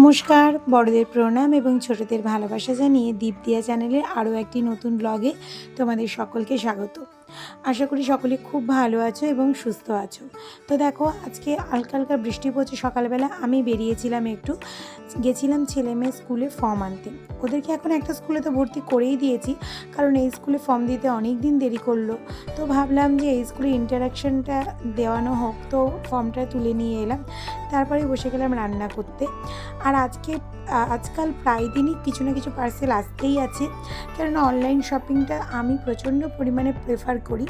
নমস্কার, বড়দের প্রণাম এবং ছোটদের ভালোবাসা জানিয়ে দীপদিয়া চ্যানেলের আরও একটি নতুন ব্লগে তোমাদের সকলকে স্বাগত। আশা করি সকলে খুব ভালো আছো এবং সুস্থ আছো। তো দেখো, আজকে হালকা হালকা বৃষ্টি পড়ছে সকালবেলা। আমি বেরিয়েছিলাম একটু গেছিলাম ছেলে মেয়ে স্কুলে ফর্ম আনতে। ওদেরকে এখন একটা স্কুলে তো ভর্তি করেই দিয়েছি, কারণ এই স্কুলে ফর্ম দিতে অনেক দিন দেরি করল। তো ভাবলাম যে এই স্কুলে ইন্টারাকশনটা দেওয়ানো হোক, তো ফর্মটা তুলে নিয়ে এলাম। তারপরে বসে গেলাম রান্না করতে। আর আজকে, আজকাল প্রায় দিনই কিছু না কিছু পার্সেল আসতেই আছে। কেননা অনলাইন শপিংটা আমি প্রচণ্ড পরিমাণে প্রেফার করি।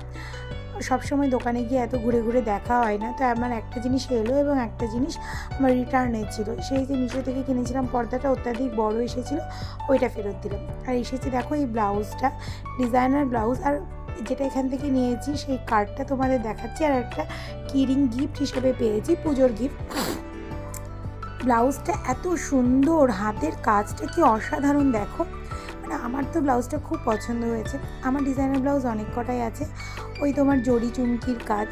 সবসময় দোকানে গিয়ে এত ঘুরে ঘুরে দেখা হয় না। তো আমার একটা জিনিস এলো এবং একটা জিনিস আমার রিটার্নের ছিল। সেই যে মিশো থেকে কিনেছিলাম পর্দাটা অত্যাধিক বড় এসেছিল, ওইটা ফেরত দিলাম। আর এসেছে দেখো এই ব্লাউজটা ডিজাইনার ব্লাউজ। আর যেটা এখান থেকে নিয়েছি, সেই কার্ডটা তোমাদের দেখাচ্ছি। আর একটা কিরিং গিফট হিসেবে পেয়েছি, পুজোর গিফট ব্লাউজটা এত সুন্দর, হাতের কাজটা কি অসাধারণ দেখো। মানে আমার তো ব্লাউজটা খুব পছন্দ হয়েছে। আমার ডিজাইনার ব্লাউজ অনেক কটাই আছে। ওই তোমার জড়ি চুমকির কাজ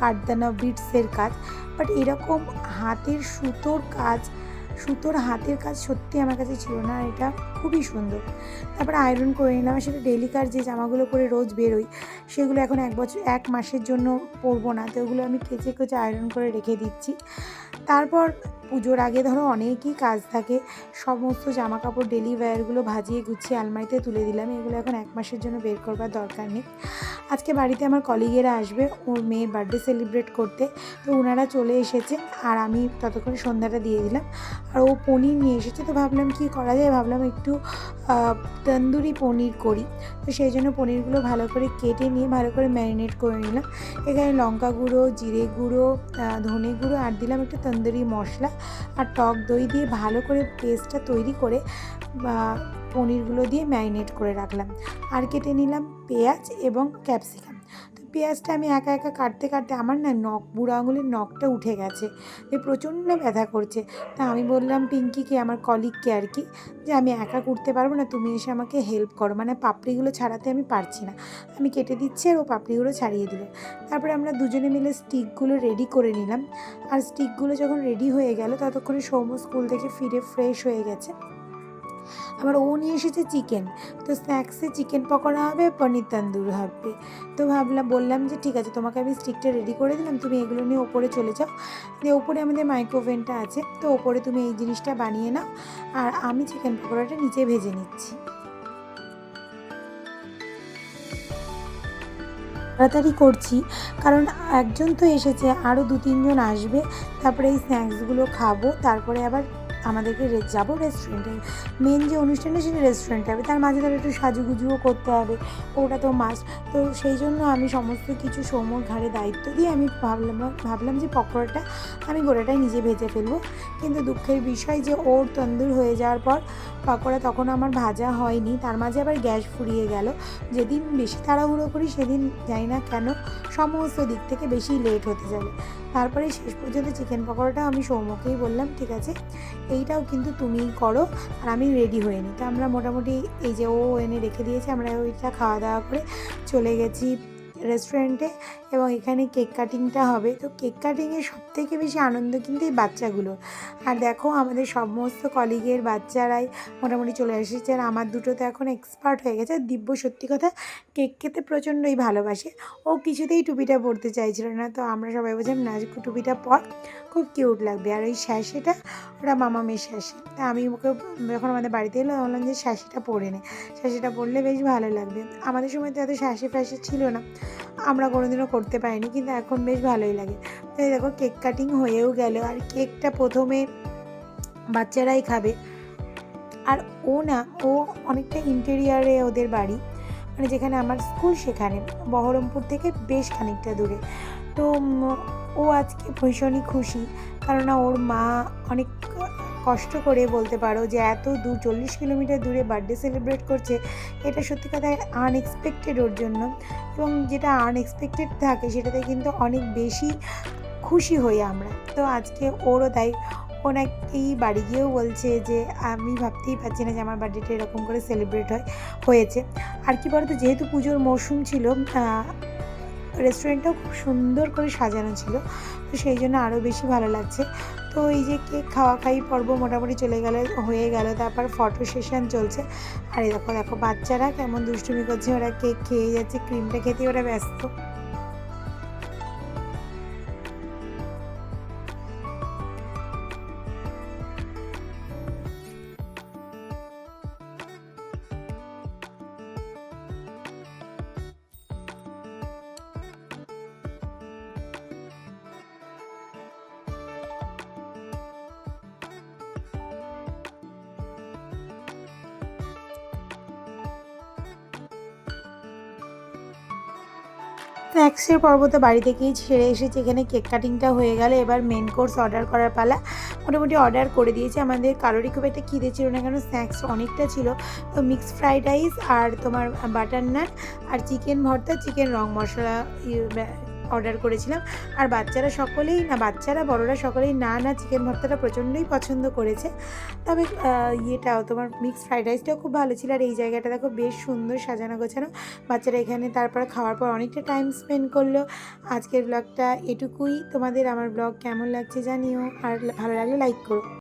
কাঠদানা বিটসের কাজ বাট এরকম হাতের সুতোর কাজ, সুতোর হাতের কাজ সত্যি আমার কাছে ছিল না এটা খুবই সুন্দর। তারপরে আয়রন করে নিলাম, সেটা ডেলিকার যে জামাগুলো পরে রোজ বেরোই, সেগুলো এখন এক বছর, এক মাসের জন্য পরবো না, তো ওগুলো আমি কেচে কেচে আয়রন করে রেখে দিচ্ছি। তারপর পুজোর আগে ধরো অনেকই কাজ থাকে। সমস্ত জামা কাপড় ডেলি ওয়্যারগুলো ভাজিয়ে গুছিয়ে আলমারিতে তুলে দিলাম। এগুলো এখন এক মাসের জন্য বের করবার দরকার নেই। আজকে বাড়িতে আমার কলিগেরা আসবে, ওর মেয়ের বার্থডে সেলিব্রেট করতে। তো ওনারা চলে এসেছে আর আমি ততক্ষণ সন্ধ্যাটা দিয়ে দিলাম। আর ও পনির নিয়ে এসেছে, তো ভাবলাম কি করা যায়? ভাবলাম একটু তন্দুরি পনির করি। তো সেই জন্য পনিরগুলো ভালো করে কেটে নিয়ে ভালো করে ম্যারিনেট করে নিলাম। এখানে লঙ্কা গুঁড়ো, জিরে গুঁড়ো ধনে গুঁড়ো, আর দিলাম একটু তন্দুরি মশলা। আর টক দই দিয়ে ভালো করে পেস্টটা তৈরি করে পনিরগুলো দিয়ে ম্যারিনেট করে রাখলাম। আর কেটে নিলাম পেঁয়াজ এবং ক্যাপসিকাম। পেঁয়াজটা আমি একা একা কাটতে কাটতে আমার না নখ, বুড়ো আঙুলের নখটা উঠে গেছে। যে প্রচণ্ড ব্যথা করছে। তা আমি বললাম, পিঙ্কিকে, আমার কলিগকে আর কি, যে আমি একা করতে পারব না, তুমি এসে আমাকে হেল্প করো। মানে পাপড়িগুলো ছাড়াতে আমি পারছি না। আমি কেটে দিচ্ছি আর ও পাপড়িগুলো ছাড়িয়ে দিল। তারপরে আমরা দুজনে মিলে স্টিকগুলো রেডি করে নিলাম। আর স্টিকগুলো যখন রেডি হয়ে গেল, ততক্ষণে সৌম্য স্কুল থেকে ফিরে ফ্রেশ হয়ে গেছে। আবার ও নিয়ে এসেছে চিকেন তো স্ন্যাক্সে চিকেন পকোড়া হবে, পনির তান্দুর হবে। তো ভাবলাম বললাম যে ঠিক আছে, তোমাকে আমি স্টিকটা রেডি করে দিলাম, তুমি এগুলো নিয়ে ওপরে চলে যাও। দিয়ে ওপরে আমাদের মাইক্রোওভেনটা আছে, তো ওপরে তুমি এই জিনিসটা বানিয়ে নাও, আর আমি চিকেন পকোড়াটা নিচে ভেজে নিচ্ছি। তাড়াতাড়ি করছি, কারণ একজন তো এসেছে আরও দু তিনজন আসবে, তারপরে এই স্ন্যাক্সগুলো খাব, তারপরে আবার আমাদেরকে যাব রেস্টুরেন্টে মেন যে অনুষ্ঠানটা সেটা রেস্টুরেন্টে হবে। তার মাঝে ধরে একটু সাজুগুজুও করতে হবে। ওটা তো মাস তো সেই জন্য আমি সমস্ত কিছু সৌম্যর ঘাড়ে দায়িত্ব দিয়ে আমি ভাবলাম ভাবলাম যে পকোড়াটা আমি গোড়াটাই নিজে ভেজে ফেলব। কিন্তু দুঃখের বিষয় যে ওর তন্দুর হয়ে যাওয়ার পর পকোড়া তখন আমার ভাজা হয়নি। তার মাঝে আবার গ্যাস ফুরিয়ে গেল। যেদিন বেশি তাড়াহুড়ো করি সেদিন জানি না কেন সমস্ত দিক থেকে বেশি লেট হতে যাবে। তারপরে শেষ পর্যন্ত চিকেন পকোড়াটা আমি সৌম্যকেই বললাম, ঠিক আছে এইটাও কিন্তু তুমিই করো আর আমি রেডি হয়ে নিই তো আমরা মোটামুটি এই যে ও এনে রেখে দিয়েছে, আমরা ওইটা খাওয়া দাওয়া করে চলে গেছি রেস্টুরেন্টে এবং এখানে কেক কাটিংটা হবে। তো কেক কাটিংয়ে সব থেকে বেশি আনন্দ কিন্তু এই বাচ্চাগুলো। আর দেখো আমাদের সমস্ত কলিগের বাচ্চারাই মোটামুটি চলে এসেছে। আর আমার দুটো তো এখন এক্সপার্ট হয়ে গেছে। দিব্য সত্যি কথা কেক খেতে প্রচণ্ডই ভালোবাসে। ও কিছুতেই টুপিটা পরতে চাইছিল না। তো আমরা সবাই বলছিলাম, না, টুপিটা পর। খুব কিউট লাগবে। আর ওই শ্যাশেটা ওটা মামামের শ্যাশে তা আমি ওকে যখন আমাদের বাড়িতে এলো, বললাম যে শ্যাশিটা পরে নে। শ্যাশিটা পরলে বেশ ভালো লাগবে। আমাদের সময় তো এত শ্যাশে ফ্যাশে ছিল না। আমরা কোনোদিনও করতে পারিনি, কিন্তু এখন বেশ ভালোই লাগে। তো দেখো, কেক কাটিং হয়েও গেল, আর কেকটা প্রথমে বাচ্চারাই খাবে। আর ও না, ও অনেকটা ইন্টেরিয়ারে ওদের বাড়ি মানে যেখানে আমার স্কুল সেখানে, বহরমপুর থেকে বেশ খানিকটা দূরে। তো ও আজকে ভীষণই খুশি। কেননা ওর মা অনেক কষ্ট করে বলতে পারো যে এত দূর, চল্লিশ কিলোমিটার দূরে বার্থডে সেলিব্রেট করছে, এটা সত্যি কথায় আনএক্সপেক্টেড ওর জন্য। এবং যেটা আনএক্সপেক্টেড থাকে, সেটাতে কিন্তু অনেক বেশি খুশি হই আমরা। তো আজকে ওরও তাই, ও নাকি বাড়ি গিয়েও বলছে যে, আমি ভাবতেই পারছি না যে আমার বার্থডেটা এরকম করে সেলিব্রেট হয়, হয়েছে। আর কি বলতো, যেহেতু পুজোর মরশুম ছিল রেস্টুরেন্টটাও খুব সুন্দর করে সাজানো ছিল, তো সেই জন্য আরও বেশি ভালো লাগছে। তো এই যে কেক খাওয়া খাই পর্ব মোটামুটি চলে গেল, হয়ে গেল, তারপর ফটো সেশন চলছে। আর এই দেখো দেখো, বাচ্চারা কেমন দুষ্টুমি করছে, ওরা কেক খেয়ে যাচ্ছে ক্রিমটা খেতে ওরা ব্যস্ত। স্ন্যাক্সের পর্ব তো বাড়ি থেকেই ছেড়ে এসেছি। এখানে কেক কাটিংটা হয়ে গেল। এবার মেন কোর্স অর্ডার করার পালা। মোটামুটি অর্ডার করে দিয়েছি। আমাদের কারোরই খুব একটা খিদে ছিল না, কেন স্ন্যাক্স অনেকটা ছিল। তো মিক্সড ফ্রাইড রাইস আর তোমার বাটার নান আর চিকেন ভর্তা চিকেন রং মশলা অর্ডার করেছিলাম। আর বাচ্চারা সকলেই না, বাচ্চারা, বড়রা সকলেই না না চিকেন ভর্তাটা প্রচণ্ডই পছন্দ করেছে। তবে ইয়েটাও তোমার মিক্সড ফ্রাইড রাইসটাও খুব ভালো ছিল। আর এই জায়গাটা দেখো বেশ সুন্দর সাজানো গোছানো। বাচ্চারা এখানে তারপর খাওয়ার পর অনেকটা টাইম স্পেন্ড করল। আজকের ব্লগটা এটুকুই। তোমাদের আমার ব্লগ কেমন লাগছে জানিও। আর ভালো লাগলে লাইক করো।